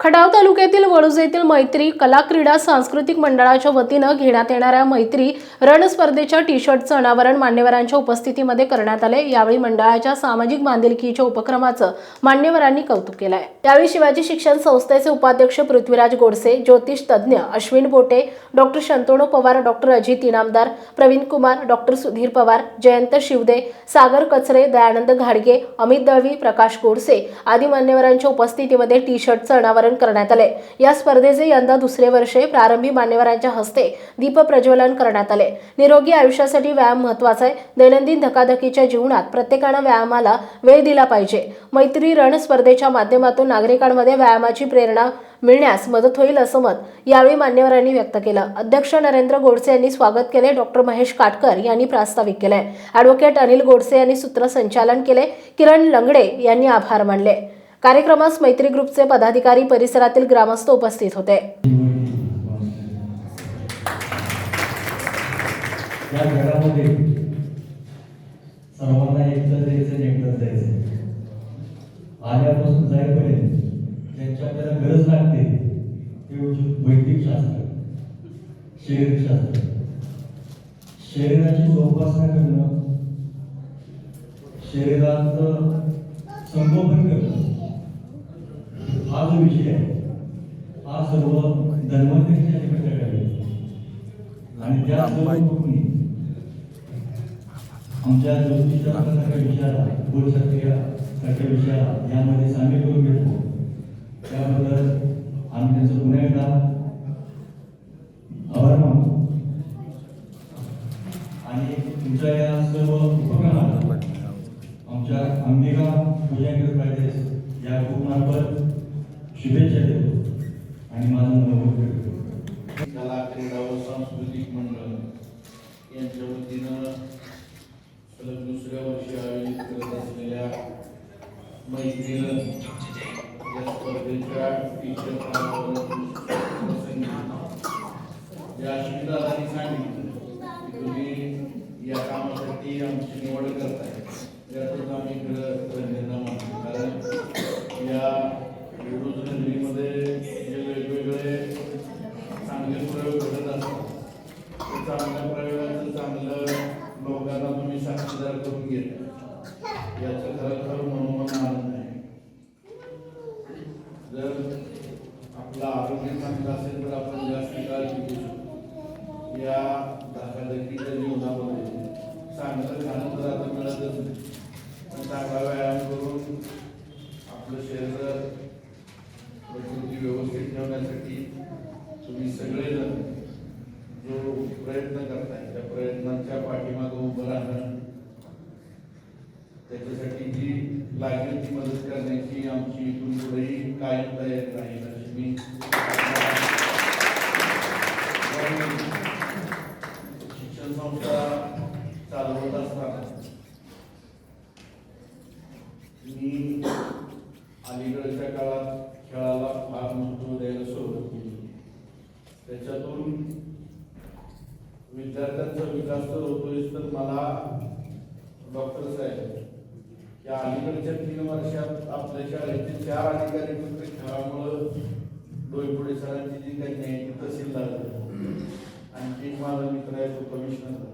Khadav तालुक्यातील वडूज येथील मैत्री कला क्रीडा सांस्कृतिक मंडळाच्या वतीनं घेण्यात येणाऱ्या मैत्री रण स्पर्धेच्या टी शर्टचं अनावरण मान्यवरांच्या उपस्थितीमध्ये करण्यात आले. यावेळी मंडळाच्या सामाजिक बांधिलकीच्या उपक्रमाचं मान्यवरांनी कौतुक केलं आहे यावेळी शिवाजी शिक्षण संस्थेचे उपाध्यक्ष पृथ्वीराज गोडसे ज्योतिष तज्ज्ञ Ashwin Bote doctor Shantanu Pawar doctor Ajit Inamdar Praveen Kumar doctor Sudhir Pawar Jayant Shivde Sagar Kachare Dayanand घाडगे अमित दळवी प्रकाश गोडसे आदी मान्यवरांच्या उपस्थितीमध्ये टी शर्टचं अनावरण करण्यात आले. या स्पर्धेचे यंदा दुसरे वर्षे प्रारंभी मान्यवरांच्या हस्ते दीप प्रज्वलन करण्यात आले. निरोगी आयुष्यासाठी व्यायाम महत्त्वाचा आहे. दैनंदिन धकाधकीच्या जीवनात प्रत्येकानं व्यायामाला वेळ दिला पाहिजे. मैत्री रण स्पर्धेच्या माध्यमातून नागरिकांमध्ये व्यायामाची प्रेरणा मिळण्यास मदत होईल असं मत यावेळी मान्यवरांनी व्यक्त केलं. अध्यक्ष नरेंद्र गोडसे यांनी स्वागत केले. डॉक्टर महेश काटकर यांनी प्रास्ताविक केले ॲडव्होकेट अनिल गोडसे यांनी सूत्रसंचालन केले. किरण लंगडे यांनी आभार मानले. कार्यक्रमास मैत्री ग्रुपचे पदाधिकारी परिसरातील ग्रामस्थ उपस्थित होते. या घरामध्ये सर्वांना एकटं जायचं जायचं. आल्यापासून जाईपर्यंत आपल्याला गरज लागते ते वैदिक शास्त्र शरीरशास्त्र शरीराची जोपासना करणं शरीराचं संगोपन करणं. हा विषय आहे. हा सर्व धर्मतेच्या ठिकाणी आहे आणि त्या सर्व आमच्या ज्योतिषशास्त्रासारख्या विषयाला गोलशास्त्रीय सारख्या विषयाला यामध्ये सामील करून घेतो. त्याबद्दल आम्ही त्यांचं पुन्हा एकदा आभार मानतो. आणि तुमच्या या सर्व उपक्रमाला आमच्या अंबिका पूजा केलं पाहिजे या ग्रुपमार्फत शुभेच्छा देतो आणि माझं मनोभाव व्यक्त करतो कला क्रीडा व सांस्कृतिक मंडळ यांच्या वतीनं सलग दुसऱ्या वर्षी आयोजित करत असलेल्या मैत्रीनं या स्पर्धेच्या टीचर प्रसंगी या अश्विनदादांनी सांगितलं की तुम्ही या कामासाठी आमची निवड करताय यातच आम्ही खरं धन्यता मानतो कारण या विरोध नगरीमध्ये जे वेगवेगळे चांगले प्रयोग घडत असतात. चांगल्या प्रयोगाचं चांगलं लोकांना तुम्ही साक्षीदार करून घेता. याचं खरोखर मनोमन आनंद आहे जर आपलं आरोग्य चांगलं असेल तर आपण जास्त काळजी घेऊ शकतो. या धकाधकीच्या जीवनामध्ये चांगलं खाणं तर आता मिळतच नाही. पण चांगला व्यायाम करून आपलं शरीर प्रकृती व्यवस्थित ठेवण्यासाठी तुम्ही सगळेजण जो प्रयत्न करताय त्या प्रयत्नांच्या पाठीमागं उभं राहणं त्याच्यासाठी जी लागेल ती मदत करण्याची आमची इथून पुढेही कायम तयारी राहील अशी मी शिक्षण संस्था चालवत असताना मी अलीकडच्या काळात विद्यार्थ्यांचा विकास तर होतोय तर मला डॉक्टर साहेब या अलीकडच्या तीन वर्षात आपल्या शाळेचे चार अधिकारी फक्त खेळामुळं डोईपुढे सरांची जी काही न्यायाची तहसीलदार आणखी एक माझा मित्र आहे तो कमिशनर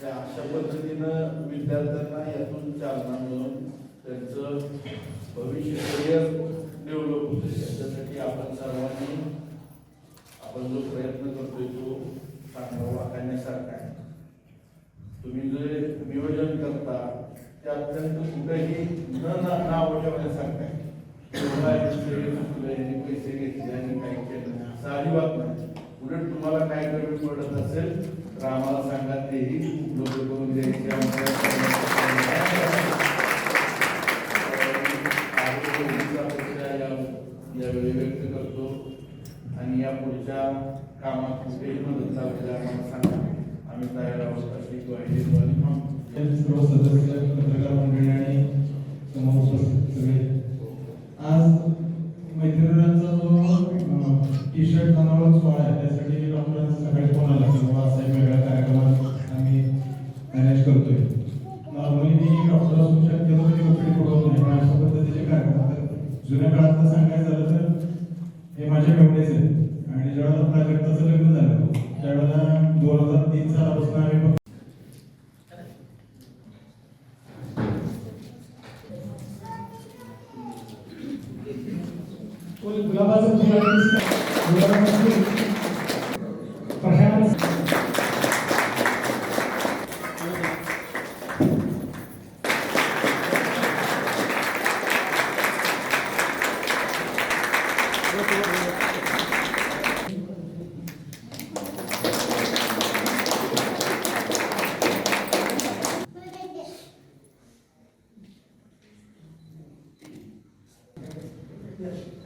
त्या अशा पद्धतीनं विद्यार्थ्यांना यातून चालना मिळून त्यांचं भविष्य करिअर डेव्हलप होते त्याच्यासाठी आपण सर्वांनी आपण जो प्रयत्न करतोय तो चांगला वाखाणण्यासारखा आहे. तुम्ही जे नियोजन करता ते अत्यंत कुठेही न ना- नाव आहे. पैसे घेतले आणि काही केलं असं अजिबात नाही. उलट तुम्हाला काय कमी पडत असेल तर आम्हाला सांगा तेही उपलब्ध करून द्यायचे. आमच्या यावेळी व्यक्त करतो. आणि या पुढच्या कामात कुठेही मदत लागली आम्हाला सांगा. आम्ही तयार आहोत अशी ग्वाही आणि आज टी शर्ट आहे त्यासाठी वेगळ्या कार्यक्रमात आम्ही मॅनेज मी डॉक्टर अशा पद्धतीचे कार्यक्रम. जुन्या काळात सांगायचं झालं तर हे माझ्या एवढेच Yes.